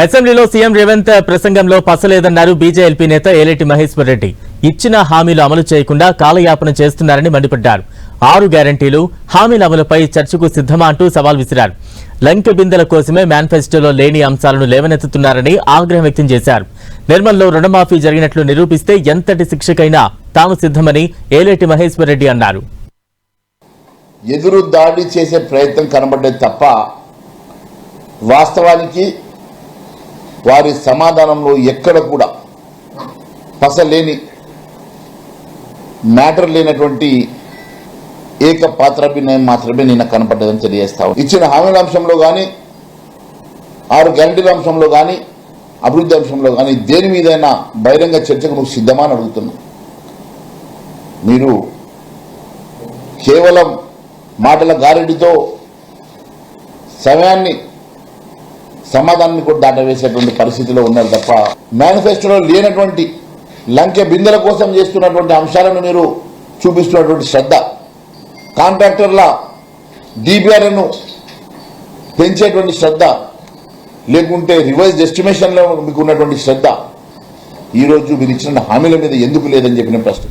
అసెంబ్లీలో సీఎం రేవంత్ ప్రసంగంలో పసలేదన్నారు బీజేఎల్పీ నేత ఏలేటి మహేశ్వర్ రెడ్డి. ఇచ్చిన హామీలు అమలు చేయకుండా కాలయాపన చేస్తున్నారని మండిపడ్డారు. ఆరు గ్యారంటీలు హామీల అమలుపై చర్చకు సిద్ధమా అంటూ సవాల్ విసిరారు. లంకె బిందెల కోసమే మేనిఫెస్టోలో లేని అంశాలను లేవనెత్తుతున్నారని ఆగ్రహం వ్యక్తం చేశారు. నిర్మల్లో రుణమాఫీ జరిగినట్లు నిరూపిస్తే ఎంతటి శిక్షకైనా తాము సిద్ధమని ఏలేటి మహేశ్వర్ రెడ్డి అన్నారు. ఎదురు దాడి చేసే ప్రయత్నం కనబడ్డది తప్ప వాస్తవానికి వారి సమాధానంలో ఎక్కడ కూడా పసలేని మ్యాటర్ లేనటువంటి ఏక పాత్రాభినయం మాత్రమే నిన్న కనపడ్డదని తెలియజేస్తా ఇచ్చిన హామీల అంశంలో కానీ ఆరు గ్యారంటీల అంశంలో కానీ అభివృద్ధి అంశంలో కానీ దేని మీదైనా బహిరంగ చర్చకు నువ్వు సిద్ధమా అని అడుగుతున్నా మీరు కేవలం మాటల గారెడితో సమయాన్ని సమాధానాన్ని కూడా దాటవేసేటువంటి పరిస్థితిలో ఉన్నారు తప్ప మేనిఫెస్టోలో లేనటువంటి లంకె బిందెల కోసం చేస్తున్నటువంటి అంశాలను మీరు చూపిస్తున్నటువంటి శ్రద్ధ. కాంట్రాక్టర్ల డిపిఆర్ను పెంచేటువంటి శ్రద్ధ లేకుంటే రివైజ్ ఎస్టిమేషన్లో మీకు ఉన్నటువంటి శ్రద్ధ. ఈరోజు మీరు ఇచ్చిన హామీల మీద ఎందుకు లేదని చెప్పిన ప్రశ్న.